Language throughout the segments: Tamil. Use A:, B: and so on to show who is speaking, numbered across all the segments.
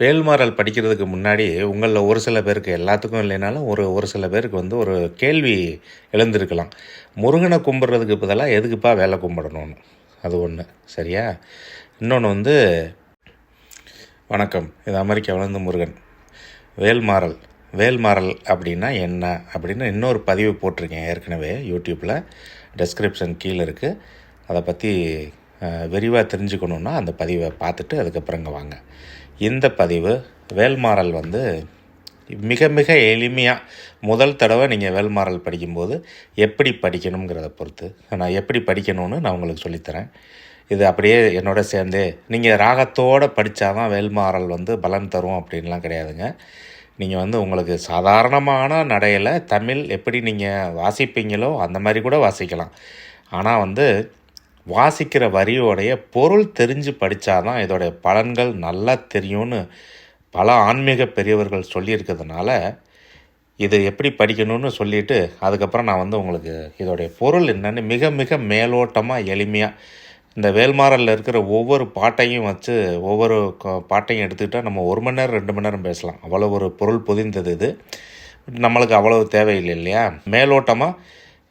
A: பேல்மாரல் படிக்கிறதுக்கு முன்னாடி உங்களில் ஒரு சில பேருக்கு எல்லாத்துக்கும் இல்லைனாலும் ஒரு ஒரு சில பேருக்கு வந்து ஒரு கேள்வி எழுந்திருக்கலாம். முருகனை கும்பிட்றதுக்கு பதிலாக எதுக்குப்பா வேலை கும்பிடணும்னு? அது ஒன்று சரியா? இன்னொன்று வந்து வணக்கம். இது அமெரிக்காவிலேருந்து முருகன். வேல்மாறல் வேல்மாறல் அப்படின்னா என்ன? அப்படின்னு இன்னொரு பதிவு போட்டிருக்கேன் ஏற்கனவே யூடியூப்பில் டெஸ்கிரிப்ஷன் கீழே இருக்குது அதை பற்றி விரிவாக தெரிஞ்சுக்கணுன்னா அந்த பதிவை பார்த்துட்டு அதுக்கப்புறம் இங்கே வாங்க. இந்த பதிவு வேல்மாறல் வந்து மிக மிக எளிமையாக முதல் தடவை நீங்கள் வேல்மாறல் படிக்கும்போது எப்படி படிக்கணுங்கிறத பொறுத்து. நான் எப்படி படிக்கணும்னு நான் உங்களுக்கு சொல்லித்தரேன். இது அப்படியே என்னோட சேர்ந்து. நீங்கள் ராகத்தோடு படித்தாதான் வேல்மாறல் வந்து பலன் தரும் அப்படின்லாம் கிடையாதுங்க. நீங்கள் வந்து உங்களுக்கு சாதாரணமான நடையில் தமிழ் எப்படி நீங்கள் வாசிப்பீங்களோ அந்த மாதிரி கூட வாசிக்கலாம். ஆனால் வந்து வாசிக்கிற வரியோடைய பொருள் தெரிஞ்சு படித்தாதான் இதோடைய பலன்கள் நல்லா தெரியும்னு பல ஆன்மீக பெரியவர்கள் சொல்லியிருக்கிறதுனால இது எப்படி படிக்கணும்னு சொல்லிவிட்டு அதுக்கப்புறம் நான் வந்து உங்களுக்கு இதோடைய பொருள் என்னென்னு மிக மிக மேலோட்டமாக எளிமையாக இந்த வேல்மாறலில் இருக்கிற ஒவ்வொரு பாட்டையும் வச்சு ஒவ்வொரு பாட்டையும் எடுத்துக்கிட்டால் நம்ம ஒரு மணி நேரம் ரெண்டு மணி நேரம் பேசலாம். அவ்வளோ ஒரு பொருள் பொதிந்தது இது. நம்மளுக்கு அவ்வளவு தேவையில்லை இல்லையா? மேலோட்டமாக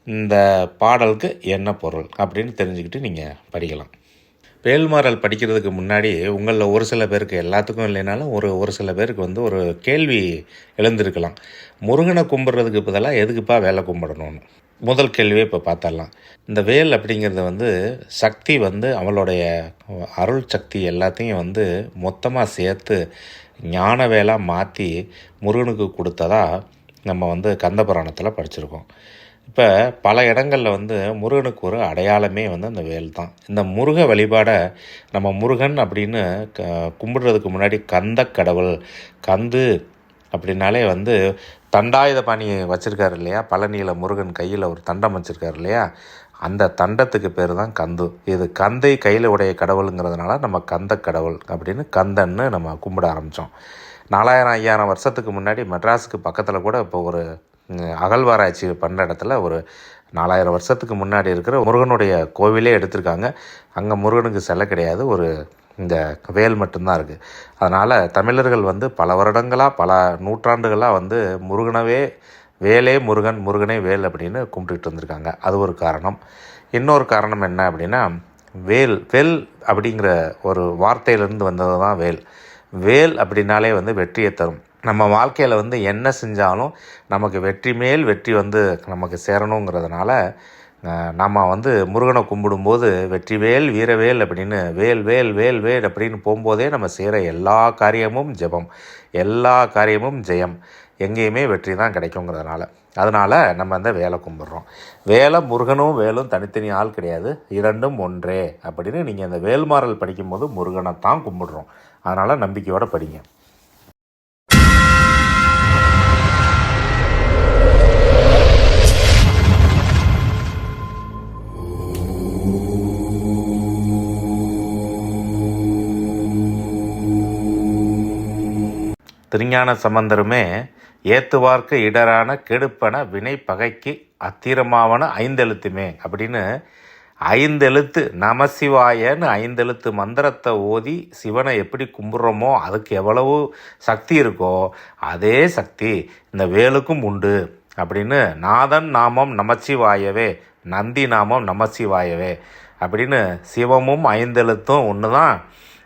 A: இந்த பாடலுக்கு என்ன பொருள் அப்படின்னு தெரிஞ்சுக்கிட்டு நீங்கள் படிக்கலாம். வேல்மாறல் படிக்கிறதுக்கு முன்னாடி உங்களில் ஒரு சில பேருக்கு எல்லாத்துக்கும் இல்லைனாலும் ஒரு ஒரு சில பேருக்கு வந்து ஒரு கேள்வி எழுந்திருக்கலாம். முருகனை கும்பிட்றதுக்கு பதிலாக எதுக்குப்பா வேலை கும்பிடணும்னு? முதல் கேள்வியே இப்போ பார்த்தரலாம் இந்த வேல் அப்படிங்கிறது வந்து சக்தி வந்து அவளுடைய அருள் சக்தி எல்லாத்தையும் வந்து மொத்தமாக சேர்த்து ஞான வேலாக மாற்றி முருகனுக்கு கொடுத்ததா நம்ம வந்து கந்த புராணத்தில் படிச்சிருக்கோம். இப்போ பல இடங்களில் வந்து முருகனுக்கு ஒரு அடையாளமே வந்து அந்த வேல் தான். இந்த முருக வழிபாடை நம்ம முருகன் அப்படின்னு க கும்பிடுறதுக்கு முன்னாடி கந்த கடவுள் கந்து அப்படின்னாலே வந்து தண்டாயுத பாணி வச்சுருக்காரு இல்லையா? பழனியில் முருகன் கையில் ஒரு தண்டம் வச்சுருக்காரு இல்லையா? அந்த தண்டத்துக்கு பேர் தான் கந்து. இது கந்தை கையில் உடைய கடவுளுங்கிறதுனால நம்ம கந்த கடவுள் அப்படின்னு கந்தன்னு நம்ம கும்பிட ஆரம்பித்தோம் நாலாயிரம் ஐயாயிரம் வருஷத்துக்கு முன்னாடி மெட்ராஸுக்கு பக்கத்தில் கூட இப்போ ஒரு அகழ்வாராய்ச்சி பண்ணுற இடத்துல ஒரு நாலாயிரம் வருஷத்துக்கு முன்னாடி இருக்கிற முருகனுடைய கோவிலே எடுத்திருக்காங்க. அங்கே முருகனுக்கு செலை கிடையாது. ஒரு இந்த வேல் மட்டும்தான் இருக்குது அதனால் தமிழர்கள் வந்து பல வருடங்களாக பல நூற்றாண்டுகளாக வந்து முருகனவே வேலே முருகன் முருகனே வேல் அப்படின்னு கும்பிட்டுட்டு வந்திருக்காங்க அது ஒரு காரணம். இன்னொரு காரணம் என்ன அப்படின்னா வேல் வேல் அப்படிங்கிற ஒரு வார்த்தையிலேருந்து வந்தது தான் வேல். வேல் அப்படின்னாலே வந்து வெற்றியை தரும். நம்ம வாழ்க்கையில் வந்து என்ன செஞ்சாலும் நமக்கு வெற்றி மேல் வெற்றி வந்து நமக்கு சேரணுங்கிறதுனால நம்ம வந்து முருகனை கும்பிடும்போது வெற்றி வேல் வீரவேல் அப்படின்னு வேல் வேல் வேல் வேல் அப்படின்னு போகும்போதே நம்ம செய்கிற எல்லா காரியமும் ஜெபம். எல்லா காரியமும் ஜெயம். எங்கேயுமே வெற்றி தான் கிடைக்குங்கிறதுனால. அதனால் நம்ம அந்த வேலை கும்பிட்றோம். வேலை முருகனும் வேலும் தனித்தனி ஆள் கிடையாது. இரண்டும் ஒன்றே அப்படின்னு நீங்கள் அந்த வேல்மாறல் படிக்கும்போது முருகனை தான் கும்பிடுறோம். அதனால் நம்பிக்கையோடு படிங்க. திருஞான சம்பந்தருமே ஏத்துவார்க்கு இடரான கெடுப்பன வினை பகைக்கு அத்திரமாவன ஐந்தெழுத்துமே அப்படின்னு ஐந்தெழுத்து நமசிவாயன்னு ஐந்தெழுத்து மந்திரத்தை ஓதி சிவனை எப்படி கும்பிட்றோமோ அதுக்கு எவ்வளவு சக்தி இருக்கோ அதே சக்தி இந்த வேலுக்கும் உண்டு அப்படின்னு நாதன் நாமம் நமச்சிவாயவே நந்தி நாமம் நமசிவாயவே அப்படின்னு சிவமும் ஐந்தெழுத்தும் ஒன்று தான்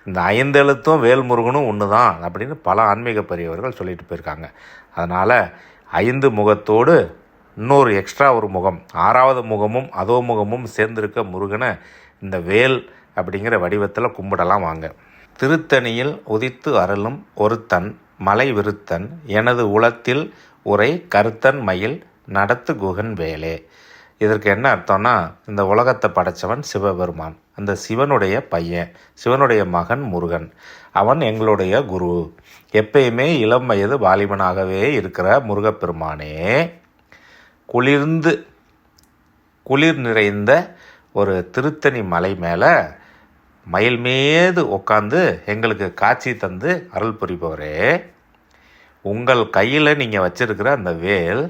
A: இந்த ஐந்தெழுத்தும் வேல்முருகனும் ஒன்று தான் அப்படின்னு பல ஆன்மீக பெரியவர்கள் சொல்லிட்டு போயிருக்காங்க. அதனால் ஐந்து முகத்தோடு இன்னொரு எக்ஸ்ட்ரா ஒரு முகம் ஆறாவது முகமும் அதோ முகமும் சேர்ந்திருக்க முருகனை இந்த வேல் அப்படிங்கிற வடிவத்தில் கும்பிடலாம் வாங்க. திருத்தணியில் உதித்து அருளும் ஒருத்தன் மலை விருத்தன் எனது உளத்தில் உரை கருத்தன் மயில் நடத்து குகன் வேலே. இதற்கு என்ன அர்த்தம்னா இந்த உலகத்தை படைச்சவன் சிவபெருமான். அந்த சிவனுடைய பையன் சிவனுடைய மகன் முருகன். அவன் எங்களுடைய குரு. எப்பயுமே இளம் வயது வாலிபனாகவே இருக்கிற முருகப்பெருமானே குளிர்ந்து குளிர் நிறைந்த ஒரு திருத்தணி மலை மேலே மயில் மீது உட்காந்து எங்களுக்கு காட்சி தந்து அருள் புரிபவரே உங்கள் கையில் நீங்கள் வச்சிருக்கிற அந்த வேல்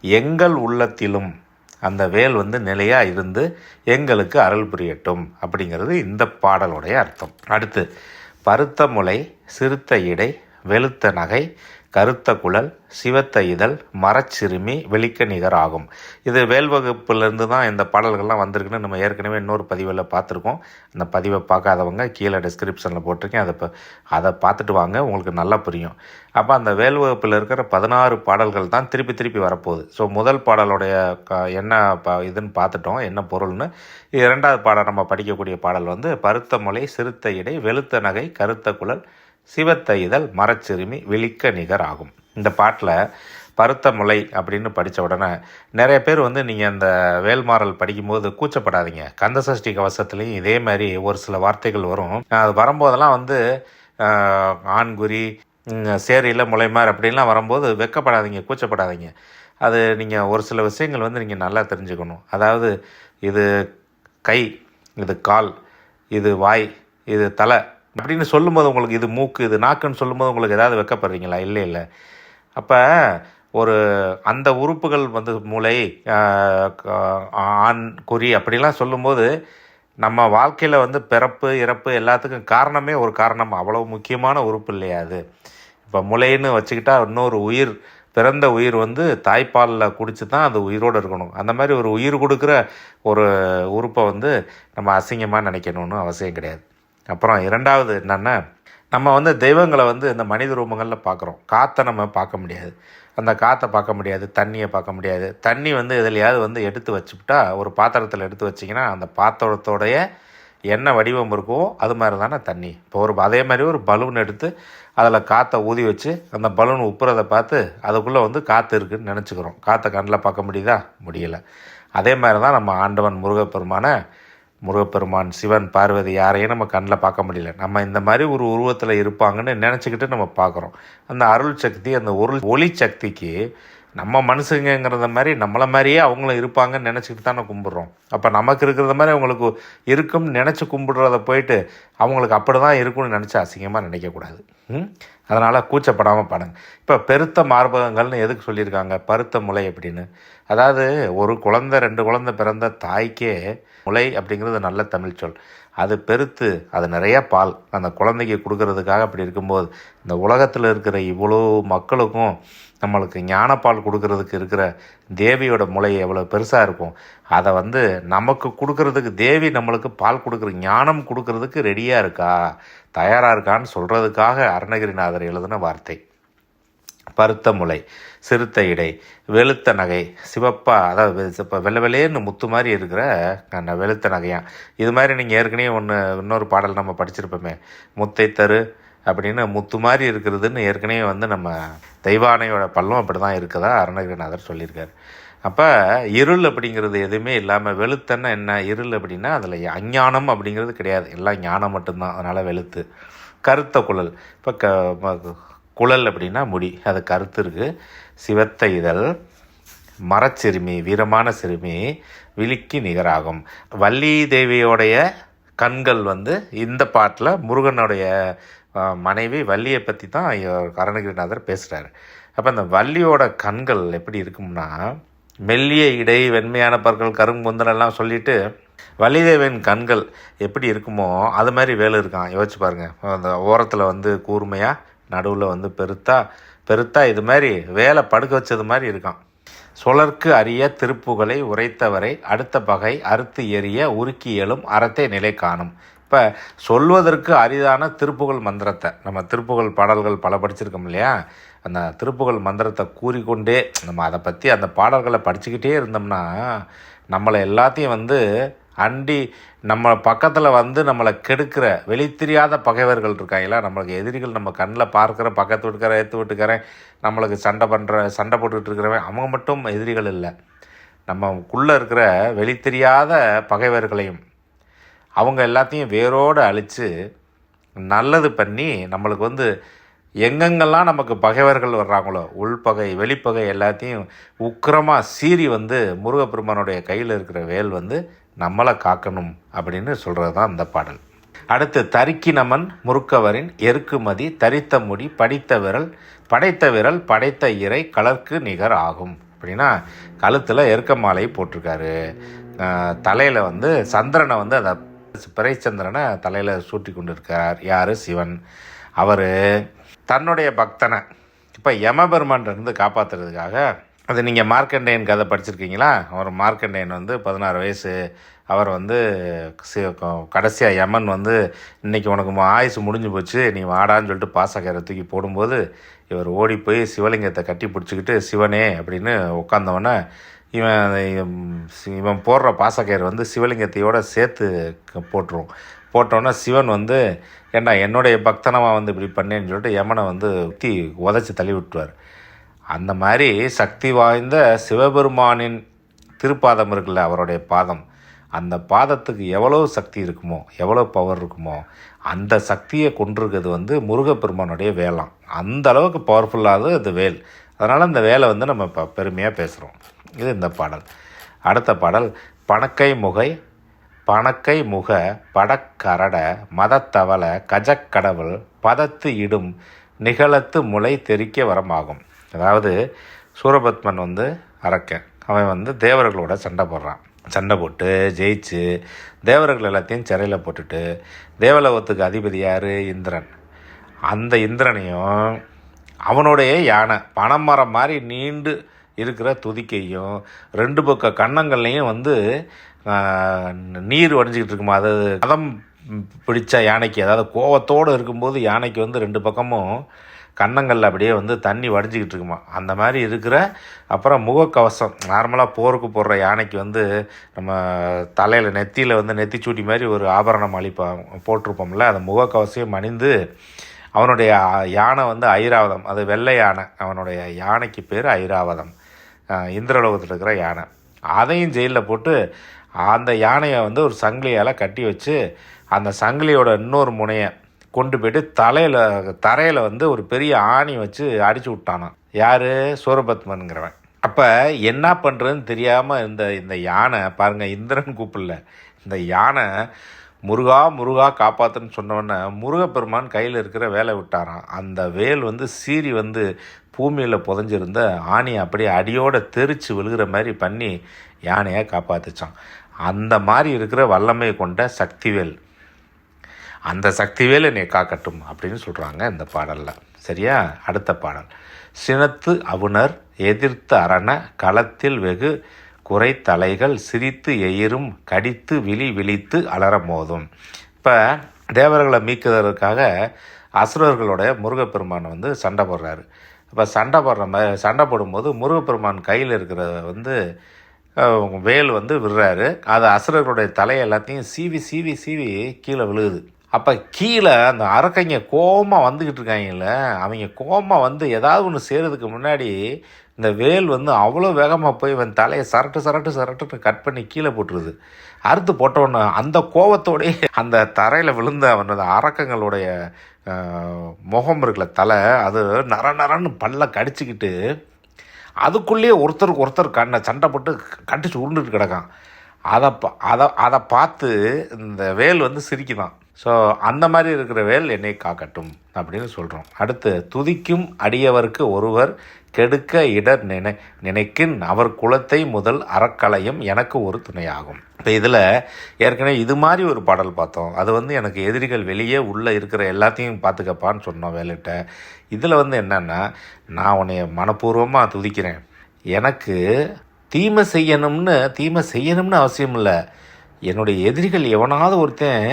A: எங்கள் உள்ளத்திலும் அந்த வேல் வந்து நிலையாக இருந்து எங்களுக்கு அருள் புரியட்டும் அப்படிங்கிறது இந்த பாடலுடைய அர்த்தம். அடுத்து பருத்த முளை சிறுத்த இடை வெளுத்த நகை கருத்த குழல் சிவத்த இதழ் மரச்சிறுமி வெளிக்க நிகர் ஆகும். இது வேல்வகுப்புலேருந்து தான் இந்த பாடல்கள்லாம் வந்திருக்குன்னு நம்ம ஏற்கனவே இன்னொரு பதிவில் பார்த்துருக்கோம். அந்த பதிவை பார்க்காதவங்க கீழே டிஸ்கிரிப்ஷனில் போட்டிருக்கேன். அதை இப்போ அதை பார்த்துட்டு வாங்க உங்களுக்கு நல்லா புரியும். அப்போ அந்த வேல் வகுப்பில் இருக்கிற பதினாறு பாடல்கள் தான் திருப்பி திருப்பி வரப்போகுது. ஸோ முதல் பாடலுடைய க என்ன ப இதுன்னு பார்த்துட்டோம் என்ன பொருள்னு. இரண்டாவது பாடல் நம்ம படிக்கக்கூடிய பாடல் வந்து பருத்த மொழி சிறுத்த இடை வெளுத்த நகை கருத்த குழல் சிவத்தை இதழ் மரச்சிறுமி விழிக்க நிகர் ஆகும். இந்த பாட்டில் பருத்த முளை அப்படின்னு படித்த உடனே நிறைய பேர் வந்து நீங்கள் அந்த வேல்மாறல் படிக்கும்போது கூச்சப்படாதீங்க. கந்தசஷ்டி கவசத்துலேயும் இதே மாதிரி ஒரு சில வார்த்தைகள் வரும். அது வரும்போதெல்லாம் வந்து ஆண்குறி சேரியில் முளைமார் அப்படின்லாம் வரும்போது வெக்கப்படாதீங்க கூச்சப்படாதீங்க. அது நீங்கள் ஒரு சில விஷயங்கள் வந்து நீங்கள் நல்லா தெரிஞ்சுக்கணும். அதாவது இது கை இது கால் இது வாய் இது தலை அப்படின்னு சொல்லும்போது உங்களுக்கு இது மூக்கு இது நாக்குன்னு சொல்லும்போது உங்களுக்கு ஏதாவது வெக்கப்படுறீங்களா? இல்லை இல்லை. அப்போ ஒரு அந்த உறுப்புகள் வந்து மூளை ஆண் குறி அப்படிலாம் சொல்லும்போது நம்ம வாழ்க்கையில் வந்து பிறப்பு இறப்பு எல்லாத்துக்கும் காரணமே ஒரு காரணம். அவ்வளோ முக்கியமான உறுப்பு இல்லையா அது? இப்போ முளைன்னு வச்சுக்கிட்டா இன்னொரு உயிர் பிறந்த உயிர் வந்து தாய்ப்பாலில் குடிச்சு தான் அது உயிரோடு இருக்கணும். அந்த மாதிரி ஒரு உயிர் கொடுக்குற ஒரு உறுப்பை வந்து நம்ம அசிங்கமாக நினைக்கணும்னு அவசியம் கிடையாது. அப்புறம் இரண்டாவது என்னென்னா நம்ம வந்து தெய்வங்களை வந்து இந்த மனித ரூபங்களில் பார்க்குறோம் காற்றை நம்ம பார்க்க முடியாது. அந்த காற்றை பார்க்க முடியாது தண்ணியை பார்க்க முடியாது. தண்ணி வந்து எதுலையாவது வந்து எடுத்து வச்சுக்கிட்டா ஒரு பாத்திரத்தில் எடுத்து வச்சிங்கன்னா அந்த பாத்திரத்தோடைய என்ன வடிவம் இருக்கோ அது மாதிரி தானே தண்ணி. இப்போ ஒரு அதே மாதிரி ஒரு பலூன் எடுத்து அதில் காற்றை ஊதி வச்சு அந்த பலூன் உப்புறதை பார்த்து அதுக்குள்ளே வந்து காற்று இருக்குதுன்னு நினச்சிக்கிறோம். காற்றை கண்ணில் பார்க்க முடியுதா? முடியலை. அதே மாதிரி தான் நம்ம ஆண்டவன் முருகப்பெருமான முருகப்பெருமான் சிவன் பார்வதி யாரையும் நம்ம கண்ணில் பார்க்க முடியல. நம்ம இந்த மாதிரி ஒரு உருவத்தில் இருப்பாங்கன்னு நினச்சிக்கிட்டு நம்ம பார்க்குறோம். அந்த அருள் சக்தி அந்த ஒரு ஒளி சக்திக்கு நம்ம மனுஷங்கிறத மாதிரி நம்மளை மாதிரியே அவங்களும் இருப்பாங்கன்னு நினச்சிக்கிட்டு தானே கும்பிட்றோம். அப்போ நமக்கு இருக்கிறத மாதிரி அவங்களுக்கு இருக்கும்னு நினச்சி கும்பிடுறத போயிட்டு அவங்களுக்கு அப்படி தான் இருக்கும்னு நினச்சி அசிங்கமாக நினைக்கக்கூடாது ம்? அதனால் கூச்சப்படாமல் பாடுங்க இப்போ பெருத்த மார்பகங்கள்னு எதுக்கு சொல்லியிருக்காங்க? பருத்த முளை அப்படின்னு. அதாவது ஒரு குழந்தை ரெண்டு குழந்தை பிறந்த தாய்க்கே முளை அப்படிங்கிறது நல்ல தமிழ் சொல். அது பெருத்து அது நிறையா பால். அந்த குழந்தைக்கு கொடுக்கறதுக்காக அப்படி இருக்கும்போது இந்த உலகத்தில் இருக்கிற இவ்வளோ மக்களுக்கும் நம்மளுக்கு ஞானப்பால் கொடுக்கறதுக்கு இருக்கிற தேவியோட முளை எவ்வளோ பெருசாக இருக்கும். அதை வந்து நமக்கு கொடுக்கறதுக்கு தேவி நம்மளுக்கு பால் கொடுக்குற ஞானம் கொடுக்கறதுக்கு ரெடியாக இருக்கா? தயாராக இருக்கான்னு சொல்கிறதுக்காக அருணகிரிநாதர் எழுதின வார்த்தை. பருத்த முளை சிறுத்த இடை வெளுத்த நகை சிவப்பா அதாவது இப்போ வெள்ளை வெள்ளையன்னு முத்து மாதிரி இருக்கிற கண்ண வெளுத்த நகையான் இது மாதிரி நீங்கள் ஏற்கனவே ஒன்று இன்னொரு பாடல் நம்ம படிச்சிருப்போமே முத்தை தரு அப்படின்னு முத்து மாதிரி இருக்கிறதுன்னு ஏற்கனவே வந்து நம்ம தெய்வானையோட பள்ளம் அப்படி தான் இருக்குதா அருணகிரிநாதர் சொல்லியிருக்காரு. அப்போ இருள் அப்படிங்கிறது எதுவுமே இல்லாமல் வெளுத்தன்னா என்ன? இருள் அப்படின்னா அதில் அஞ்ஞானம் அப்படிங்கிறது கிடையாது. எல்லாம் ஞானம் மட்டும்தான். அதனால் வெளுத்து. கருத்த குழல். இப்போ க ம- குழல் அப்படின்னா முடி. அது கருத்து இருக்குது சிவத்த இதழ் மரச்சிறுமி வீரமான சிறுமி விழிக்கு நிகராகும். வள்ளி தேவியோடைய கண்கள் வந்து இந்த பாட்டில் முருகனுடைய மனைவி வள்ளியை பற்றி தான் ஐயர் அருணகிரிநாதர் பேசுகிறாரு அப்போ அந்த வள்ளியோட கண்கள் எப்படி இருக்கும்னா மெல்லிய இடை வெண்மையான பற்கள் கருங்குந்தனெல்லாம் சொல்லிவிட்டு சொல்லிட்டு கண்கள் எப்படி இருக்குமோ அது மாதிரி வேலு இருக்கான். யோசிச்சு பாருங்க. அந்த ஓரத்தில் வந்து கூர்மையாக நடுவில் வந்து பெருத்தா பெருத்தா இது மாதிரி வேலை படுக்க வச்சது மாதிரி இருக்கான். சுழற்கு அரிய திருப்புகளை உரைத்தவரை அடுத்த பகை அறுத்து எறிய உருக்கி எழும் அறத்தை நிலை காணும். இப்போ சொல்வதற்கு அரிதான திருப்புகழ் மந்திரத்தை நம்ம திருப்புகழ் பாடல்கள் பல படிச்சிருக்கோம் இல்லையா? அந்த திருப்புகழ் மந்திரத்தை கூறிக்கொண்டே நம்ம அதை பற்றி அந்த பாடல்களை படிச்சுக்கிட்டே இருந்தோம்னா நம்மளை எல்லாத்தையும் வந்து அண்டி நம்ம பக்கத்தில் வந்து நம்மளை கெடுக்கிற வெளி தெரியாத பகைவர்கள் இருக்காங்களா நம்மளுக்கு எதிரிகள் நம்ம கண்ணில் பார்க்குற பக்கத்து வீட்டுக்காரன் ஏற்று வீட்டுக்காரன் நம்மளுக்கு சண்டை பண்ணுற சண்டை போட்டுக்கிட்டு இருக்கிறவன் அவங்க மட்டும் எதிரிகள் இல்லை. நம்மக்குள்ளே இருக்கிற வெளி தெரியாத பகைவர்களையும் அவங்க எல்லாத்தையும் வேரோடு அழித்து நல்லது பண்ணி நம்மளுக்கு வந்து எங்கெங்கெல்லாம் நமக்கு பகைவர்கள் வர்றாங்களோ உள்பகை வெளிப்பகை எல்லாத்தையும் உக்கிரமாக சீறி வந்து முருகப்பெருமானுடைய கையில் இருக்கிற வேல் வந்து நம்மளை காக்கணும் அப்படின்னு சொல்கிறது தான் இந்த பாடல். அடுத்து தரிக்கினமன் முறுக்கவரின் எருக்குமதி தரித்த முடி படித்த விரல் படைத்த விரல் படைத்த இறை கலர்க்கு நிகர் ஆகும். அப்படின்னா கழுத்தில் எருக்க மாலை போட்டிருக்காரு. தலையில் வந்து சந்திரனை வந்து அதை பிறைச்சந்திரனை தலையில் சூட்டி கொண்டு இருக்கிறார் யார்? சிவன். அவர் தன்னுடைய பக்தனை. இப்போ யமபெருமான் காப்பாற்றுறதுக்காக அது நீங்கள் மார்க்கண்டேயன் கதை படிச்சிருக்கீங்களா? அவர் மார்க்கண்டேயன் வந்து பதினாறு வயசு. அவர் வந்து கடைசியாக யமன் வந்து இன்னைக்கு உனக்கு ஆயுசு முடிஞ்சு போச்சு நீ வாடான்னு சொல்லிட்டு பாசக்கரை தூக்கி போடும்போது இவர் ஓடி போய் சிவலிங்கத்தை கட்டி பிடிச்சிக்கிட்டு சிவனே அப்படின்னு உட்காந்தவொடனே இவன் இவன் போடுற பாசக்கயிறு வந்து சிவலிங்கத்தையோட சேர்த்து க- போட்டுரும். போட்டோன்னே சிவன் வந்து ஏன்னா என்னுடைய பக்தனமாக வந்து இப்படி பண்ணேன்னு சொல்லிட்டு யமனை வந்து ஊற்றி உதச்சி தள்ளி விட்டுருவார். அந்த மாதிரி சக்தி வாய்ந்த சிவபெருமானின் திருப்பாதம் இருக்குல்ல அவருடைய பாதம். அந்த பாதத்துக்கு எவ்வளோ சக்தி இருக்குமோ எவ்வளோ பவர் இருக்குமோ அந்த சக்தியை கொண்டிருக்கிறது வந்து முருகப்பெருமானுடைய வேலாம் அந்த அளவுக்கு பவர்ஃபுல்லானது அது வேல். அதனால் அந்த வேலை வந்து நம்ம இப்போ பெருமையாக பேசுகிறோம் இது இந்த பாடல். அடுத்த பாடல் பணக்கை முகை பணக்கை முக படக்கரட மதத்தவள கஜக்கடவுள் பதத்து இடும் நிகழத்து முளை தெறிக்க வரமாகும். அதாவது சூரபத்மன் வந்து அரக்கன். அவன் வந்து தேவர்களோட சண்டை போடுறான். சண்டை போட்டு ஜெயிச்சு தேவர்கள் எல்லாத்தையும் சிறையில் போட்டுட்டு தேவலோகத்துக்கு அதிபதி யார்? இந்திரன். அந்த இந்திரனையும் அவனுடைய யானை பனைமரம் மாதிரி நீண்டு இருக்கிற துதிக்கையும் ரெண்டு பக்க கன்னங்கள்லையும் வந்து நீர் வடிஞ்சிக்கிட்டு இருக்குமா? அது கதம் பிடித்த யானைக்கு அதாவது கோவத்தோடு இருக்கும்போது யானைக்கு வந்து ரெண்டு பக்கமும் கன்னங்கள்ல அப்படியே வந்து தண்ணி வடிஞ்சிக்கிட்டு இருக்குமா? அந்த மாதிரி இருக்கிற அப்புறம் முகக்கவசம். நார்மலாக போருக்கு போடுற யானைக்கு வந்து நம்ம தலையில் நெத்தியில் வந்து நெத்திச்சூட்டி மாதிரி ஒரு ஆபரணம் அளிப்போம் போட்டிருப்போம்ல. அந்த முகக்கவசம் அணிந்து அவனுடைய யானை வந்து ஐராவதம். அது வெள்ளை யானை. அவனுடைய யானைக்கு பேர் ஐராவதம். இந்திரலோகத்தில் இருக்கிற யானை. அதையும் ஜெயிலில் போட்டு அந்த யானையை வந்து ஒரு சங்கிலியால் கட்டி வச்சு அந்த சங்கிலியோட இன்னொரு முனையை கொண்டு போயிட்டு தலையில் தரையில் வந்து ஒரு பெரிய ஆணி வச்சு அடித்து விட்டானான் யார்? சூரபத்மனுங்கிறவன் அப்போ என்ன பண்ணுறதுன்னு தெரியாமல் இந்த இந்த யானை பாருங்கள் இந்திரன் கூப்பிடல. இந்த யானை முருகா முருகா காப்பாத்துன்னு சொன்னவொடனே முருகப்பெருமான் கையில் இருக்கிற வேலை விட்டாராம். அந்த வேல் வந்து சீறி வந்து பூமியில் புதைஞ்சிருந்த ஆணியை அப்படியே அடியோடு தெரிச்சு விழுகிற மாதிரி பண்ணி யானையை காப்பாற்றிச்சான் அந்த மாதிரி இருக்கிற வல்லமை கொண்ட சக்திவேல். அந்த சக்திவேல் என்னை காக்கட்டும் அப்படின்னு சொல்கிறாங்க இந்த பாடலில். சரியா? அடுத்த பாடல். சினத்து அவுணர் எதிர்த்து அரண களத்தில் வெகு குறை தலைகள் சிரித்து எயிரும் கடித்து விழி விழித்து அலற மோதும். இப்போ தேவர்களை மீக்குவதற்காக அசுரர்களுடைய முருகப்பெருமான் வந்து சண்டை போடுறாரு. இப்போ சண்டை போடுற மாதிரி சண்டை போடும்போது முருகப்பெருமான் கையில் இருக்கிறத வந்து வேல் வந்து விடுறாரு. அது அசுரர்களுடைய தலையை எல்லாத்தையும் சீவி சீவி சீவி கீழே விழுகுது. அப்போ கீழே அந்த அரக்கைங்க கோமா வந்துக்கிட்டு இருக்காங்கல்ல அவங்க கோமா வந்து ஏதாவது ஒன்று செய்கிறதுக்கு முன்னாடி இந்த வேல் வந்து அவ்வளோ வேகமாக போய் இவன் தலையை சரட்டு சரட்டு சரட்டுன்னு கட் பண்ணி கீழே போட்டுருது. அறுத்து போட்டோன்னே அந்த கோவத்தோடயே அந்த தரையில் விழுந்த அவனது அரக்கங்களுடைய முகம் இருக்குல்ல தலை அது நர நரன்னு பல்ல கடிச்சிக்கிட்டு அதுக்குள்ளேயே ஒருத்தருக்கு ஒருத்தர் கண்ணை சண்டை போட்டு கட்டிச்சு உருண்டுட்டு கிடக்கான். அதை பா அதை அதை பார்த்து இந்த வேல் வந்து சிரிக்குதான். ஸோ அந்த மாதிரி இருக்கிற வேல் என்னை காக்கட்டும் அப்படின்னு சொல்கிறோம் அடுத்து துதிக்கும் அடியவருக்கு ஒருவர் கெடுக்க இடர் நினை நினைக்கின் அவர் குலத்தை முதல் அறக்கலையும் எனக்கு ஒரு துணையாகும். இப்போ இதில் ஏற்கனவே இது மாதிரி ஒரு பாடல் பார்த்தோம். அது வந்து எனக்கு எதிரிகள் வெளியே உள்ளே இருக்கிற எல்லாத்தையும் பார்த்துக்கப்பான்னு சொன்னோம் வேலைகிட்ட. இதில் வந்து என்னென்னா நான் உன்னைய மனப்பூர்வமாக துதிக்கிறேன். எனக்கு தீமை செய்யணும்னு தீமை செய்யணும்னு அவசியம் இல்லை. என்னுடைய எதிரிகள் எவனாவது ஒருத்தன்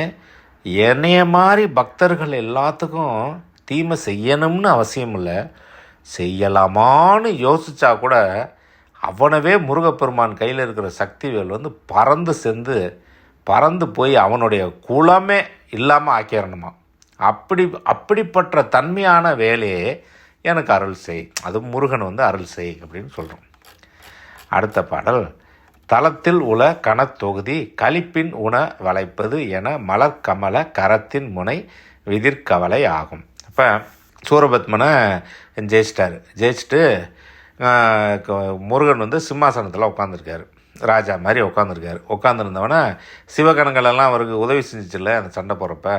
A: என்னைய மாதிரி பக்தர்கள் எல்லாத்துக்கும் தீமை செய்யணும்னு அவசியம் இல்லை. செய்யலாமான்னு யோசிச்சா கூட அவனவே முருகப்பெருமான் கையில் இருக்கிற சக்திவேல் வந்து பறந்து சென்று பறந்து போய் அவனுடைய குலமே இல்லாமல் ஆக்கிடணுமா அப்படி அப்படிப்பட்ட தன்மையான வேலையே எனக்கு அருள் செய். அது முருகன் வந்து அருள் செய் அப்படின்னு சொல்கிறோம் அடுத்த பாடல். தளத்தில் உள கணத்தொகுதி களிப்பின் உண வளைப்பது என மலர்கமல கரத்தின் முனை விதிர்கவலை ஆகும். அப்போ சூரபத்மனை ஜெயிச்சிட்டாரு. ஜெயிச்சுட்டு முருகன் வந்து சிம்மாசனத்தில் உட்காந்துருக்காரு ராஜா மாதிரி உட்காந்துருக்காரு உட்காந்துருந்தவன சிவகணங்களெல்லாம் அவருக்கு உதவி செஞ்சுச்சுல்ல அந்த சண்டை போடுறப்ப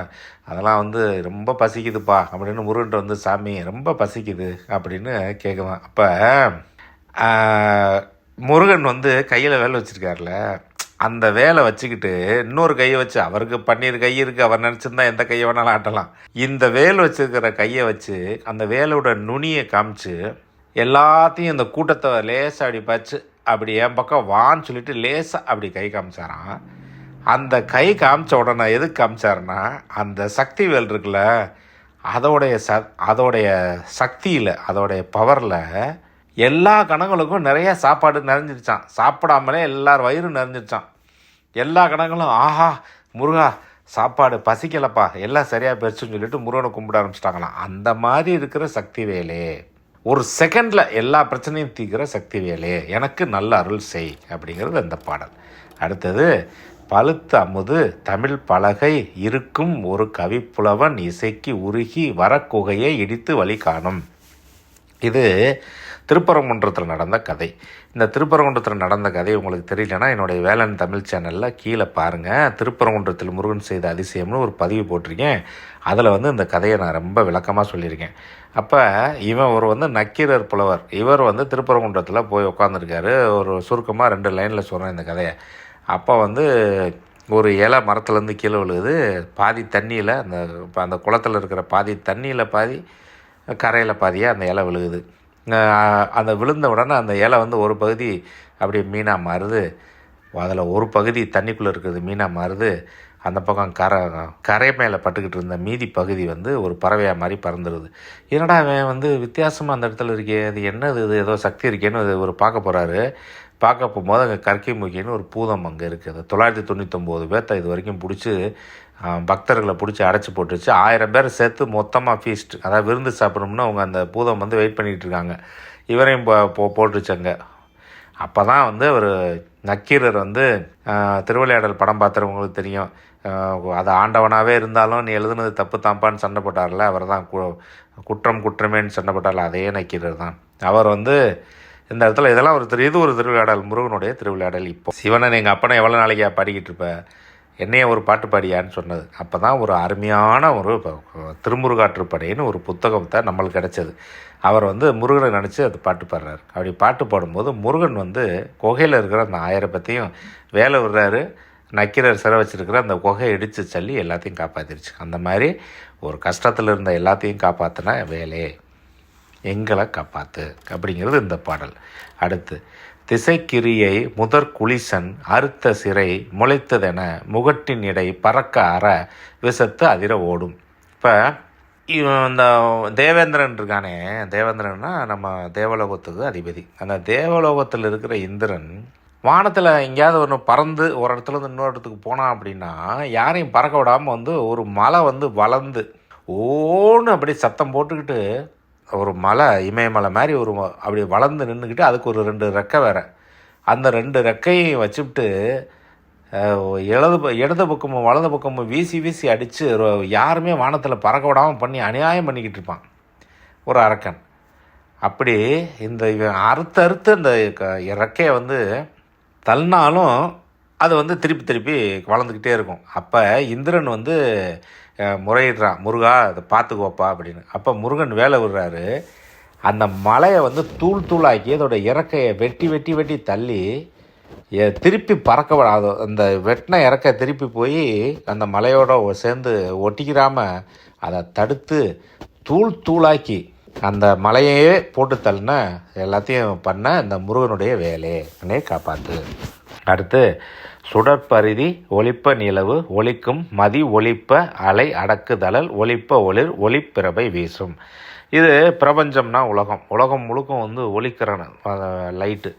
A: அதெல்லாம் வந்து ரொம்ப பசிக்குதுப்பா அப்படின்னு முருகன்ட்ட வந்து சாமி ரொம்ப பசிக்குது அப்படின்னு கேட்குவான் அப்போ முருகன் வந்து கையில் வேலை வச்சுருக்காருல. அந்த வேலை வச்சுக்கிட்டு இன்னொரு கையை வச்சு அவருக்கு பன்னீர் கை இருக்குது அவர் நினச்சிருந்தா எந்த கையை வேணாலும் ஆட்டலாம். இந்த வேல் வச்சுருக்கிற கையை வச்சு அந்த வேலோட நுனியை காமிச்சு எல்லாத்தையும் இந்த கூட்டத்தை லேசாக அப்படி பச்சு அப்படி என் பக்கம் வான்னு சொல்லிட்டு லேசாக அப்படி கை காமிச்சாராம். அந்த கை காமிச்ச உடனே எதுக்கு காமிச்சாருன்னா அந்த சக்தி வேல் இருக்குல்ல அதோடைய ச அதோடைய சக்தியில் அதோடைய பவரில் எல்லா கணங்களுக்கும் நிறைய சாப்பாடு நிறைஞ்சிருச்சான் சாப்பிடாமலே எல்லார் வயிறும் நிறைஞ்சிருச்சான் எல்லா கணங்களும் ஆஹா முருகா சாப்பாடு பசிக்கலப்பா எல்லாம் சரியாக போயிடுச்சுன்னு சொல்லிட்டு முருகனை கும்பிட ஆரம்பிச்சிட்டாங்களாம். அந்த மாதிரி இருக்கிற சக்தி வேலே. ஒரு செகண்டில் எல்லா பிரச்சனையும் தீர்க்கிற சக்தி வேலே. எனக்கு நல்ல அருள் செய் அப்படிங்கிறது அந்த பாடல். அடுத்தது பழுத்த அமுது தமிழ் பலகை இருக்கும் ஒரு கவிப்புலவன் இசைக்கு உருகி வரக்குகையை இடித்து வழி காணும் இது திருப்பரங்குன்றத்தில் நடந்த கதை. இந்த திருப்பரங்குன்றத்தில் நடந்த கதை உங்களுக்கு தெரியலனா என்னுடைய வேளாண் தமிழ் சேனலில் கீழே பாருங்கள் திருப்பரங்குன்றத்தில் முருகன் செய்த அதிசயம்னு ஒரு பதிவு போட்டிருக்கேன். அதில் வந்து இந்த கதையை நான் ரொம்ப விளக்கமாக சொல்லியிருக்கேன். அப்போ இவன் ஒரு வந்து நக்கீரர் புலவர். இவர் வந்து திருப்பரங்குன்றத்தில் போய் உட்காந்துருக்காரு ஒரு சுருக்கமாக ரெண்டு லைனில் சொல்கிறேன் இந்த கதையை. அப்போ வந்து ஒரு இலை மரத்துலேருந்து கீழே விழுகுது. பாதி தண்ணியில் அந்த இப்போ அந்த குளத்தில் இருக்கிற பாதி தண்ணியில் பாதி கரையில் பாதியாக அந்த இலை விழுகுது. அந்த விழுந்த உடனே அந்த இலை வந்து ஒரு பகுதி அப்படியே மீனாக மாறுது. அதில் ஒரு பகுதி தண்ணிக்குள்ளே இருக்கிறது மீனாக மாறுது. அந்த பக்கம் கரை கரை மேலே பட்டுக்கிட்டு இருந்த மீதி பகுதி வந்து ஒரு பறவையாக மாதிரி பறந்துடுது என்னடா அவன் வந்து வித்தியாசமாக அந்த இடத்துல இருக்கே அது என்னது இது? ஏதோ சக்தி இருக்கேன்னு அது ஒரு பார்க்க போகிறாரு பார்க்க போகும்போது அங்கே கற்கை முக்கியன்னு ஒரு பூதம் அங்கே இருக்குது. தொள்ளாயிரத்தி தொண்ணூற்றொம்போது பேர்த்த இது வரைக்கும் பிடிச்சி பக்தர்களை பிடிச்சி அடைச்சி போட்டுருச்சு. ஆயிரம் பேர் சேர்த்து மொத்தமாக ஃபீஸ்ட் அதாவது விருந்து சாப்பிடணும்னா அவங்க அந்த பூதம் வந்து வெயிட் பண்ணிகிட்டு இருக்காங்க. இவரையும் போ போட்டுருச்சங்க அப்போ தான் வந்து ஒரு நக்கீரர் வந்து திருவிளையாடல் படம் பார்த்துறவங்களுக்கு தெரியும். அது ஆண்டவனாகவே இருந்தாலும் நீ எழுதுனது தப்பு தான்ப்பான்னு சண்டை போட்டார்ல அவர் தான் குற்றம் குற்றமேன்னு சண்டை போட்டார்ல அதே நக்கீரர் தான். அவர் வந்து இந்த இடத்துல இதெல்லாம் ஒரு திரு இது ஒரு திருவிளையாடல் முருகனுடைய திருவிளையாடல் இப்போ. சிவனை எங்கள் அப்பனை எவ்வளோ நாளைக்கா பாடிக்கிட்டு இருப்பேன் என்னைய ஒரு பாட்டு பாடியான்னு சொன்னது. அப்போ தான் ஒரு அருமையான ஒரு திருமுருகாற்றுப்படைன்னு ஒரு புத்தகத்தை நம்மளுக்கு கிடைச்சது. அவர் வந்து முருகனை நினச்சி அது பாட்டு பாடுறாரு. அப்படி பாட்டு பாடும்போது முருகன் வந்து குகையில் இருக்கிற அந்த ஆயிரம் பற்றியும் வேலை விடுறாரு. நக்கீரர் சிறை வச்சுருக்கிற அந்த குகையை இடித்து சொல்லி எல்லாத்தையும் காப்பாற்றிருச்சு அந்த மாதிரி ஒரு கஷ்டத்தில் இருந்த எல்லாத்தையும் காப்பாற்றின வேலையே எங்களை காப்பாற்று அப்படிங்கிறது இந்த பாடல். அடுத்து திசைக்கிரியை முதற் குளிசன் அறுத்த சிறை முளைத்ததென முகட்டின் இடை பறக்க அற விசத்து அதிர ஓடும். இப்போ இந்த தேவேந்திரன் இருக்கானே தேவேந்திரன்னா நம்ம தேவலோகத்துக்கு அதிபதி. அந்த தேவலோகத்தில் இருக்கிற இந்திரன் வானத்தில் எங்கேயாவது ஒன்று பறந்து ஒரு இடத்துலேருந்து இன்னொரு இடத்துக்கு போனான் அப்படின்னா யாரையும் பறக்க விடாமல் வந்து ஒரு மலை வந்து வளர்ந்து ஓன்னு அப்படி சத்தம் போட்டுக்கிட்டு ஒரு மலை இமயமலை மாதிரி ஒரு அப்படி வளர்ந்து நின்றுக்கிட்டு அதுக்கு ஒரு ரெண்டு ரெக்கை வேற. அந்த ரெண்டு ரெக்கையும் வச்சுவிட்டு இடது இடது பக்கமும் வலது பக்கமும் வீசி வீசி அடித்து யாருமே வானத்தில் பறக்க விடாமல் பண்ணி அநியாயம் பண்ணிக்கிட்டு இருப்பான். ஒரு அரக்கன். அப்படி இந்த இவன் அறுத்து அறுத்து அந்த ரெக்கையை வந்து தள்ளினாலும் அது வந்து திருப்பி திருப்பி வளர்ந்துக்கிட்டே இருக்கும். அப்போ இந்திரன் வந்து முறையிடுறான் முருகா அதை பார்த்துக்கோப்பா அப்படின்னு. அப்போ முருகன் வேலை விடுறாரு. அந்த மலையை வந்து தூள் தூளாக்கி அதோட இறக்கையை வெட்டி வெட்டி வெட்டி தள்ளி திருப்பி பறக்க விடாது அந்த வெட்டின இறக்க திருப்பி போய் அந்த மலையோட சேர்ந்து ஒட்டிக்கிறாம அதை தடுத்து தூள் தூளாக்கி அந்த மலையையே போட்டு தள்ளின எல்லாத்தையும் பண்ண இந்த முருகனுடைய வேலையே. காப்பாற்று அடுத்து சுடற்பரிதி ஒளிப்ப நிலவு ஒளிக்கும் மதி ஒளிப்ப அலை அடக்குதழல் ஒளிப்ப ஒளிர் ஒளிப்பிறவை வீசும். இது பிரபஞ்சம்னா உலகம். உலகம் முழுக்கும் வந்து ஒளிக்கிரணம் லைட்டு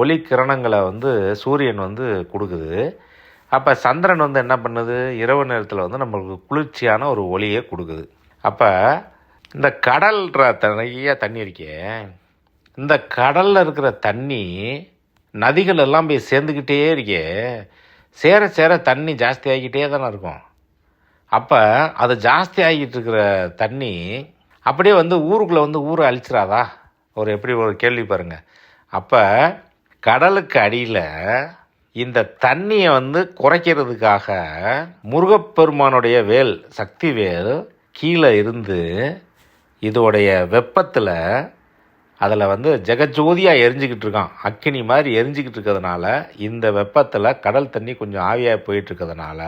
A: ஒளிக்கிரணங்களை வந்து சூரியன் வந்து கொடுக்குது. அப்போ சந்திரன் வந்து என்ன பண்ணுது? இரவு நேரத்தில் வந்து நம்மளுக்கு குளிர்ச்சியான ஒரு ஒளியை கொடுக்குது. அப்போ இந்த கடல்ன்ற நிறைய தண்ணி இருக்கே. இந்த கடலில் இருக்கிற தண்ணி நதிகள் எல்லாம் போய் சேர்ந்துக்கிட்டே இருக்கே. சேர சேர தண்ணி ஜாஸ்தி ஆகிக்கிட்டே தானே இருக்கும். அப்போ அது ஜாஸ்தி ஆகிட்டு இருக்கிற தண்ணி அப்படியே வந்து ஊருக்குள்ளே வந்து ஊரை அழிச்சிடாதா ஒரு எப்படி ஒரு கேள்வி பாருங்கள் அப்போ கடலுக்கு அடியில் இந்த தண்ணியை வந்து குறைக்கிறதுக்காக முருகப்பெருமானுடைய வேல் சக்தி வேல் கீழே இருந்து இதோடைய வெப்பத்தில் அதில் வந்து ஜெகஜோதியாக எரிஞ்சிக்கிட்டு இருக்கான். அக்கினி மாதிரி எரிஞ்சிக்கிட்டு இருக்கிறதுனால இந்த வெப்பத்தில் கடல் தண்ணி கொஞ்சம் ஆவியாக போயிட்டு இருக்கிறதுனால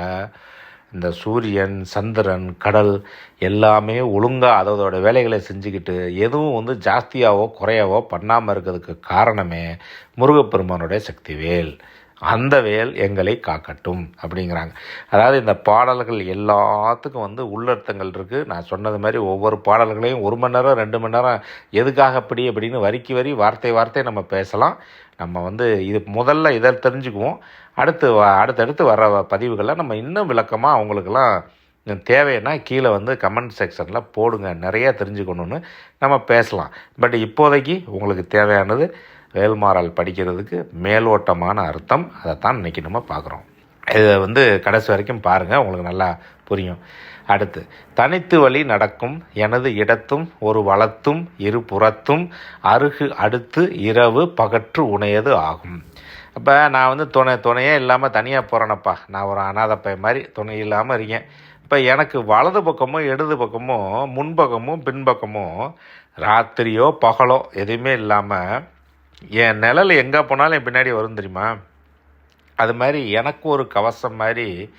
A: இந்த சூரியன் சந்திரன் கடல் எல்லாமே ஒழுங்காக அதோட வேலைகளை செஞ்சுக்கிட்டு எதுவும் வந்து ஜாஸ்தியாவோ குறையாவோ பண்ணாமல் இருக்கிறதுக்கு காரணமே முருகப்பெருமானுடைய சக்தி வேல் அந்த வேல் எங்களை காக்கட்டும் அப்படிங்கிறாங்க. அதாவது இந்த பாடல்கள் எல்லாத்துக்கும் வந்து உள்ளர்த்தங்கள் இருக்குது நான் சொன்னது மாதிரி ஒவ்வொரு பாடல்களையும் ஒரு மணி நேரம் ரெண்டு மணி நேரம் எதுக்காக அப்படி அப்படின்னு வரிக்கு வரி வார்த்தை வார்த்தை நம்ம பேசலாம். நம்ம வந்து இது முதல்ல இதை தெரிஞ்சுக்குவோம். அடுத்து வ- அடுத்தடுத்து வர பதிவுகளை நம்ம இன்னும் விளக்கமாக அவங்களுக்கெல்லாம் தேவைன்னா கீழே வந்து கமெண்ட் செக்ஷனில் போடுங்க. நிறையா தெரிஞ்சுக்கணுன்னு நம்ம பேசலாம். பட் இப்போதைக்கு உங்களுக்கு தேவையானது வேல்மாறல் படிக்கிறதுக்கு மேலோட்டமான அர்த்தம். அதைத்தான் இன்றைக்கி நம்ம பார்க்குறோம். இதை வந்து கடைசி வரைக்கும் பாருங்கள் உங்களுக்கு நல்லா புரியும். அடுத்து தனித்து வழி நடக்கும் எனது இடத்தும் ஒரு வளத்தும் இரு புறத்தும் அருகு அடுத்து இரவு பகற்று உணையது ஆகும். அப்போ நான் வந்து துணை துணையே இல்லாமல் தனியாக போகிறேனப்பா நான் ஒரு அனாதப்பை மாதிரி துணை இல்லாமல் இருக்கேன். இப்போ எனக்கு வலது பக்கமும் இடது பக்கமும் முன்பக்கமும் பின்பக்கமும் ராத்திரியோ பகலோ எதுவுமே இல்லாமல் என் நிழல் எங்கே போனாலும் என் பின்னாடி வரும் தெரியுமா? அது மாதிரி எனக்கு ஒரு கவசம் மாதிரி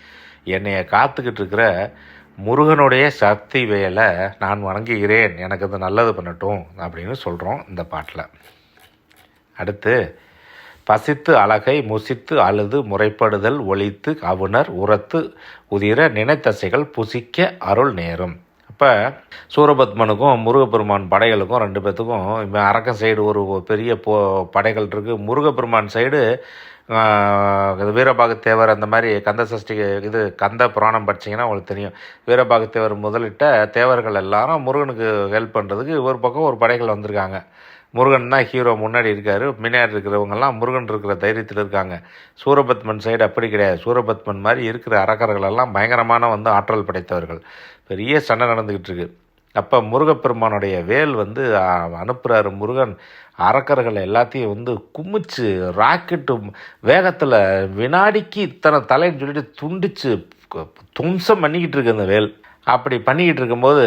A: என்னைய காத்துக்கிட்டு இருக்கிற முருகனுடைய சக்தி வேலை நான் வணங்குகிறேன். எனக்கு அது நல்லது பண்ணட்டும் அப்படின்னு சொல்கிறோம் இந்த பாட்டில். அடுத்து பசித்து அழகை முசித்து அழுது முறைப்படுதல் ஒழித்து அவுணர் உரத்து உதிர நினைத்தசைகள் புசிக்க அருள் நேரும். அப்போ சூரபத்மனுக்கும் முருகப்பெருமான் படைகளுக்கும் ரெண்டு பேர்த்துக்கும் இப்போ அரக்கன் சைடு ஒரு பெரிய போ படைகள் இருக்குது முருகப்பெருமான் சைடு வீரபாகத்தேவர் அந்த மாதிரி கந்த சஷ்டி இது கந்த புராணம் படிச்சீங்கன்னா உங்களுக்கு தெரியும். வீரபாகத்தேவர் முதலிட்ட தேவர்கள் எல்லாரும் முருகனுக்கு ஹெல்ப் பண்ணுறதுக்கு ஒரு பக்கம் ஒரு படைகள் வந்திருக்காங்க. முருகன் தான் ஹீரோ முன்னாடி இருக்கார் முன்னாடி இருக்கிறவங்கெல்லாம் முருகன் இருக்கிற தைரியத்தில் இருக்காங்க. சூரபத்மன் சைடு அப்படி கிடையாது. சூரபத்மன் மாதிரி இருக்கிற அரக்கர்கள் எல்லாம் பயங்கரமான வந்து ஆற்றல் படைத்தவர்கள். பெரிய சண்டை நடந்துக்கிட்டு இருக்கு அப்போ முருகப்பெருமானுடைய வேல் வந்து அனுப்புகிறாரு முருகன். அரக்கர்கள் எல்லாத்தையும் வந்து குமிச்சு ராக்கெட்டு வேகத்தில் வினாடிக்கு இத்தனை தலைன்னு சொல்லிட்டு துண்டிச்சு தும்சம் பண்ணிக்கிட்டு இருக்கு அந்த வேல். அப்படி பண்ணிக்கிட்டு இருக்கும்போது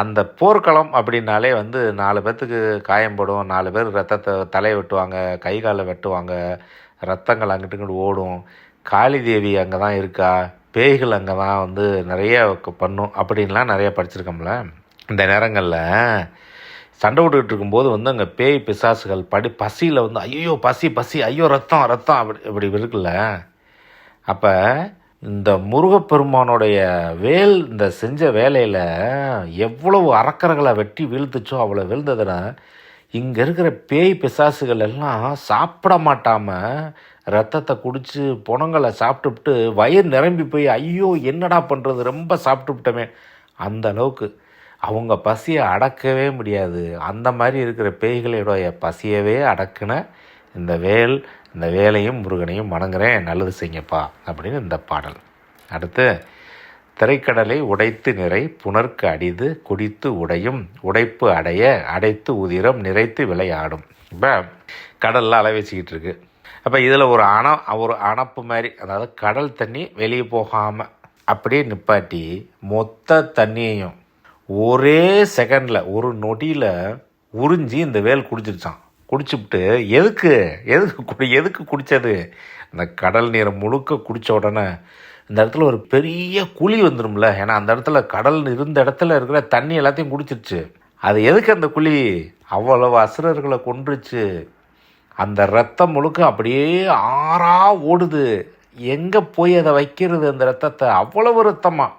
A: அந்த போர்க்களம் அப்படின்னாலே வந்து நாலு பேர்த்துக்கு காயம்படும் நாலு பேர் ரத்தத்தை தலையை வெட்டுவாங்க கை காலை வெட்டுவாங்க ரத்தங்கள் அங்கிட்டு இங்கிட்டு ஓடும். காளி தேவி அங்கே தான் இருக்கா? பேய்கள் அங்கே தான் வந்து நிறைய பண்ணும் அப்படின்லாம் நிறைய படிச்சிருக்கோம்ல. இந்த நேரங்களில் சண்டை விட்டுக்கிட்டு இருக்கும்போது வந்து அங்கே பேய் பிசாசுகள் படி பசியில் வந்து ஐயோ பசி பசி ஐயோ ரத்தம் ரத்தம் அப்படி இப்படி இருக்குல்ல. அப்போ இந்த முருகப்பெருமானுடைய வேல் இந்த செஞ்ச வேலையில் எவ்வளவு அரக்கர்களை வெட்டி வீழ்த்துச்சோ அவ்வளோ வீழ்ந்ததுன்னா இங்கே இருக்கிற பேய் பிசாசுகள் எல்லாம் சாப்பிட மாட்டாமல் ரத்தத்தை குடித்து புணங்களை சாப்பிட்டுப்ட்டு வயிறு நிரம்பி போய் ஐயோ என்னடா பண்ணுறது ரொம்ப சாப்பிட்டுப்ட்டமே அந்த அளவுக்கு அவங்க பசியை அடக்கவே முடியாது. அந்த மாதிரி இருக்கிற பேய்களுடைய பசியவே அடக்குன இந்த வேல் இந்த வேலையும் முருகனையும் வணங்குறேன். நல்லது செய்யப்பா அப்படின்னு இந்த பாடல். அடுத்து திரைக்கடலை உடைத்து நிறை புனர்க்கு அடிது குடித்து உடையும் உடைப்பு அடைய அடைத்து உதிரம் நிறைத்து விளையாடும். இப்போ கடலில் அலை வச்சுக்கிட்டு அப்போ இதில் ஒரு அண ஒரு அணப்பு மாதிரி அதாவது கடல் தண்ணி வெளியே போகாமல் அப்படியே நிப்பாட்டி மொத்த தண்ணியையும் ஒரே செகண்டில் ஒரு நொடியில் உறிஞ்சி இந்த வேல் குடிச்சிருச்சான் குடிச்சுப்புட்டு எதுக்கு எதுக்கு குடி எதுக்கு குடித்தது இந்த கடல் நீரை முழுக்க குடித்த உடனே இந்த இடத்துல ஒரு பெரிய குழி வந்துடும்ல ஏன்னா அந்த இடத்துல கடல் இருந்த இடத்துல இருக்கிற தண்ணி எல்லாத்தையும் குடிச்சிருச்சு. அது எதுக்கு அந்த குழி? அவ்வளவு அசுரர்களை கொன்றுச்சு. அந்த ரத்தம் முழுக்க அப்படியே ஆறா ஓடுது. எங்கே போய் அதை வைக்கிறது அந்த ரத்தத்தை? அவ்வளவு ரத்தமாக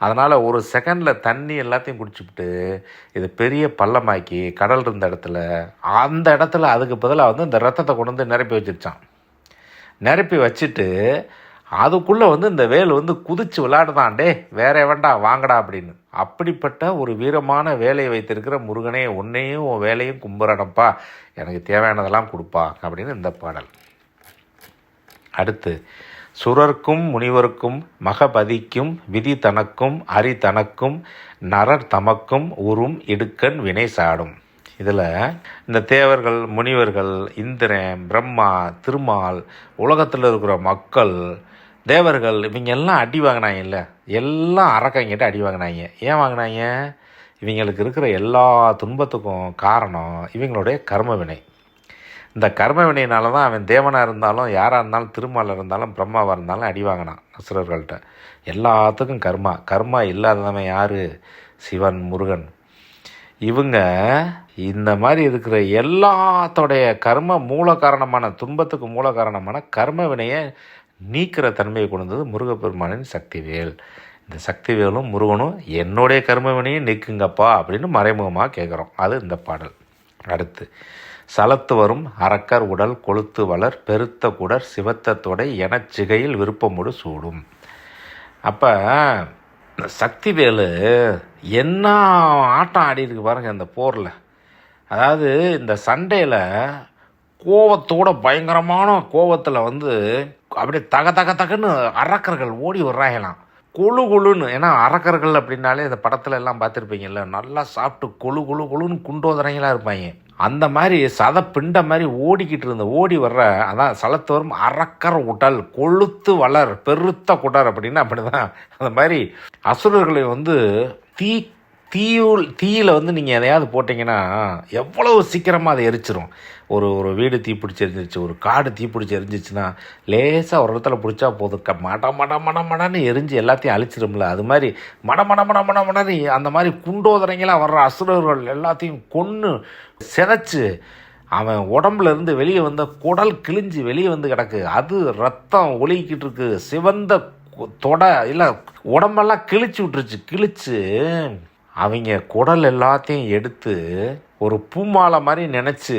A: அதனால் ஒரு செகண்டில் தண்ணி எல்லாத்தையும் குடிச்சுப்புட்டு இது பெரிய பள்ளமாக்கி கடல் இருந்த இடத்துல அந்த இடத்துல அதுக்கு பதிலாக வந்து இந்த ரத்தத்தை கொண்டு வந்து நிரப்பி வச்சிருச்சான் நிரப்பி வச்சுட்டு அதுக்குள்ளே வந்து இந்த வேல் வந்து குதிச்சு விளையாடுதான். டே வேற வேண்டா வாங்கடா அப்படின்னு. அப்படிப்பட்ட ஒரு வீரமான வேலையை வைத்திருக்கிற முருகனே உன்னையும் உன் வேலையும் கும்புறடப்பா எனக்கு தேவையானதெல்லாம் கொடுப்பா அப்படின்னு இந்த பாடல். அடுத்து சுரர்க்கும் முனிவருக்கும் மகபதிக்கும் விதி தனக்கும் அரி தனக்கும் நரர் தமக்கும் உறும் இடுக்கண் வினை சாடும். இதில் இந்த தேவர்கள் முனிவர்கள் இந்திரன் பிரம்மா திருமால் உலகத்தில் இருக்கிற மக்கள் தேவர்கள் இவங்க எல்லாம் அடி வாங்கினாங்க இல்லை எல்லாம் அரக்கங்கிட்ட அடி வாங்கினாங்க. ஏன் வாங்கினாங்க? இவங்களுக்கு இருக்கிற எல்லா துன்பத்துக்கும் காரணம் இவங்களுடைய கர்ம வினை. இந்த கர்ம வினையினால தான் அவன் தேவனாக இருந்தாலும் யாராக இருந்தாலும் திருமாலாக இருந்தாலும் பிரம்மாவாக இருந்தாலும் அடி வாங்கினான் அசுரர்கள்ட்ட. எல்லாத்துக்கும் கர்மா. கர்மா இல்லாதவன் யார்? சிவன் முருகன். இவங்க இந்த மாதிரி இருக்கிற எல்லாத்தோடைய கர்ம மூல காரணமான துன்பத்துக்கு மூல காரணமான கர்ம வினையை நீக்கிற தன்மையை கொண்டது முருகப்பெருமானின் சக்திவேல். இந்த சக்திவேலும் முருகனும் என்னுடைய கர்ம நீக்குங்கப்பா அப்படின்னு மறைமுகமாக கேட்குறோம் அது இந்த பாடல். அடுத்து சலத்து வரும் அரக்கர் உடல் கொளுத்து வளர் பெருத்த குடர் சிவத்த தொடை எனச் சிகையில் விருப்பமோடு சூடும். அப்போ சக்திவேலு என்ன ஆட்டம் ஆடி இருக்கு பாருங்கள் இந்த போரில். அதாவது இந்த சண்டையில் கோவத்தோட பயங்கரமான கோவத்தில் வந்து அப்படியே தக தக தகன்னு அரக்கர்கள் ஓடி வர்றாங்களாம். கொழு குழுன்னு. ஏன்னா அரக்கர்கள் அப்படின்னாலே இந்த படத்துல எல்லாம் பார்த்துருப்பீங்கல்ல நல்லா சாப்பிட்டு கொழு கொழு கொழுன்னு குண்டோதரைங்களா இருப்பாங்க. அந்த மாதிரி சத பிண்ட மாதிரி ஓடிக்கிட்டு இருந்த ஓடி வர்ற அதான் சலத்தோறும் அரக்கர் உடல் கொழுத்து வளர் பெருத்த குடர் அப்படின்னா அப்படிதான். அந்த மாதிரி அசுரர்களை வந்து தீ தீயுள் தீயில் வந்து நீங்கள் எதையாவது போட்டிங்கன்னா எவ்வளவு சீக்கிரமாக அதை எரிச்சிரும். ஒரு ஒரு வீடு தீப்பிடிச்சி எரிஞ்சிருச்சு ஒரு காடு தீப்பிடிச்சி எரிஞ்சிச்சுன்னா லேசாக ஒரு இடத்துல பிடிச்சா போதும். க மட மட மட மடன்னு எரிஞ்சு எல்லாத்தையும் அழிச்சிரும்ல. அது மாதிரி மட மட மட மட மடன்னு அந்த மாதிரி குண்டோதரைங்களாம் வர்ற அசுரர்கள் எல்லாத்தையும் கொன்று சிதைச்சு அவன் உடம்புல இருந்து வெளியே வந்த குடல் கிழிஞ்சு வெளியே வந்து கிடக்கு. அது ரத்தம் ஒலிக்கிட்டு இருக்கு. சிவந்த தொடை இல்லை உடம்பெல்லாம் கிழிச்சு விட்டுருச்சு. கிழிச்சு அவங்க குடல் எல்லாத்தையும் எடுத்து ஒரு பூமாலை மாதிரி நினச்சி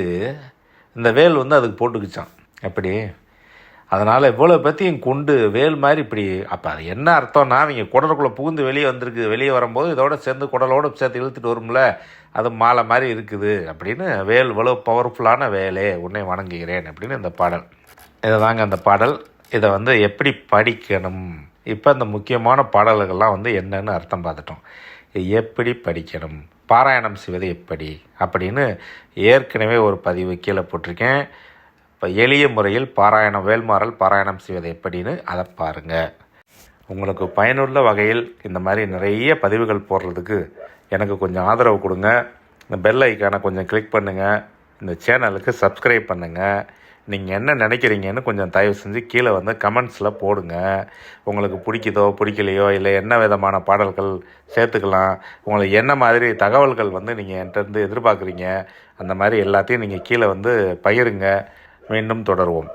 A: இந்த வேல் வந்து அதுக்கு போட்டுக்குச்சான் எப்படி? அதனால் இவ்வளோ பற்றியும் கொண்டு வேல் மாதிரி இப்படி அப்போ அது என்ன அர்த்தம்னா அவங்க குடலுக்குள்ளே புகுந்து வெளியே வந்திருக்கு வெளியே வரும்போது இதோட சேர்ந்து குடலோடு சேர்த்து இழுத்துட்டு வரும்ல அது மாலை மாதிரி இருக்குது அப்படின்னு வேல் இவ்வளோ பவர்ஃபுல்லான வேலே உன்னை வணங்குகிறேன் அப்படின்னு இந்த பாடல். இதை தாங்க அந்த பாடல். இதை வந்து எப்படி படிக்கணும்? இப்போ இந்த முக்கியமான பாடல்கள்லாம் வந்து என்னன்னு அர்த்தம் பார்த்துட்டோம். எப்படி படிக்கணும்? பாராயணம் செய்வது எப்படி? அப்படின்னு ஏற்கனவே ஒரு பதிவு கீழே போட்டிருக்கேன். இப்போ எளிய முறையில் பாராயணம் வேல்மாறல் பாராயணம் செய்வது எப்படின்னு அதை பாருங்கள் உங்களுக்கு பயனுள்ள வகையில் இந்த மாதிரி நிறைய பதிவுகள் போடுறதுக்கு எனக்கு கொஞ்சம் ஆதரவு கொடுங்க. இந்த பெல் ஐக்கானை கொஞ்சம் கிளிக் பண்ணுங்கள் இந்த சேனலுக்கு சப்ஸ்கிரைப் பண்ணுங்கள் நீங்கள் என்ன நினைக்கிறீங்கன்னு கொஞ்சம் தயவு செஞ்சு கீழே வந்து கமெண்ட்ஸில் போடுங்க. உங்களுக்கு பிடிக்குதோ பிடிக்கலையோ இல்லை என்ன விதமான பாடல்கள் சேர்த்துக்கலாம் உங்களுக்கு என்ன மாதிரி தகவல்கள் வந்து நீங்கள் என்கிட்ட இருந்து எதிர்பார்க்குறீங்க அந்த மாதிரி எல்லாத்தையும் நீங்கள் கீழே வந்து பகிருங்க. மீண்டும் தொடருவோம்.